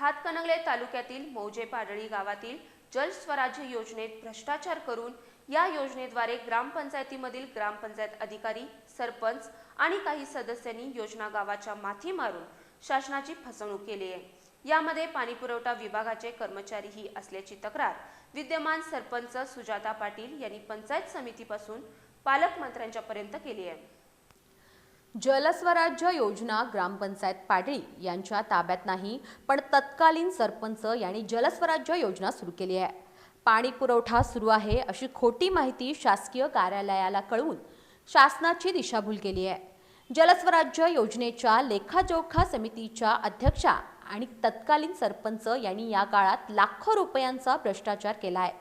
हातकणंगले तालुक्यातील मौजे पाडळी गावातील जल स्वराज्य योजनेत भ्रष्टाचार करून या योजनेद्वारे ग्रामपंचायतीमधील ग्रामपंचायत अधिकारी सरपंच आणि काही सदस्यांनी योजना गावाच्या माथी मारून शासनाची फसवणूक केली आहे. यामध्ये पाणीपुरवठा विभागाचे कर्मचारीही असल्याची तक्रार विद्यमान सरपंच सुजाता पाटील यांनी पंचायत समितीपासून पालकमंत्र्यांच्या पर्यंत केली आहे. जलस्वराज्य योजना ग्रामपंचायत पाडळी यांच्या ताब्यात नाही पण तत्कालीन सरपंच यांनी जलस्वराज्य योजना सुरू केली आहे. पाणी पुरवठा सुरू आहे अशी खोटी माहिती शासकीय कार्यालयाला कळवून शासनाची दिशाभूल केली आहे. जलस्वराज्य योजनेच्या लेखाजोखा समितीच्या अध्यक्षा आणि तत्कालीन सरपंच यांनी या काळात लाखो रुपयांचा भ्रष्टाचार केला आहे.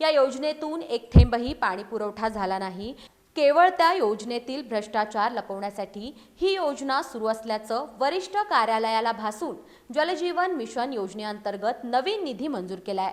या योजनेतून एक थेंबही पाणी पुरवठा झाला नाही केवळ त्या योजनेतील भ्रष्टाचार लपवण्यासाठी ही योजना सुरू असल्याचं वरिष्ठ कार्यालयाला भासून जलजीवन मिशन योजनेअंतर्गत नवीन निधी मंजूर केलाय.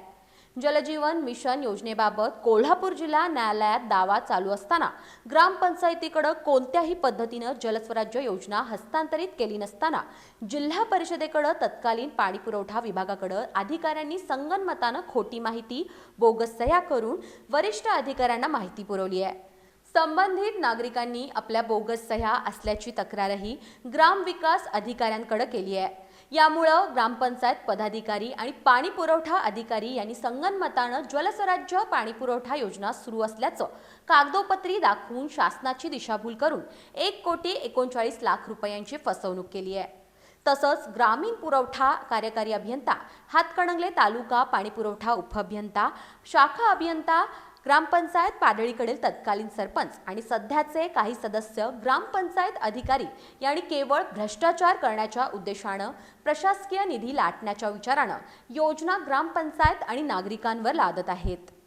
जलजीवन मिशन योजनेबाबत कोल्हापूर जिल्हा न्यायालयात दावा चालू असताना ग्रामपंचायतीकडे कोणत्याही पद्धतीनं जलस्वराज्य योजना हस्तांतरित केली नसताना जिल्हा परिषदेकडे तत्कालीन पाणीपुरवठा विभागाकडे अधिकाऱ्यांनी संगनमतानं खोटी माहिती बोगस सह्या करून वरिष्ठ अधिकाऱ्यांना माहिती पुरवली आहे. संबंधित नागरिकांनी आपल्या बोगस सह्या असल्याची तक्रारही ग्रामविकास अधिकाऱ्यांकडे केली आहे. यामुळं ग्रामपंचायत पदाधिकारी आणि पाणी पुरवठा अधिकारी यांनी संगनमतानं जलस्वराज्य पाणी पुरवठा योजना सुरू असल्याचं कागदोपत्री दाखवून शासनाची दिशाभूल करून एक कोटी एकोणचाळीस लाख रुपयांची फसवणूक केली आहे. तसंच ग्रामीण पुरवठा कार्यकारी अभियंता हातकणंगले तालुका पाणीपुरवठा उपअभियंता शाखा अभियंता ग्रामपंचायत पाडळीकडील तत्कालीन सरपंच आणि सध्याचे काही सदस्य ग्रामपंचायत अधिकारी यांनी केवळ भ्रष्टाचार करण्याच्या उद्देशानं प्रशासकीय निधी लाटण्याच्या विचारानं योजना ग्रामपंचायत आणि नागरिकांवर लादत आहेत.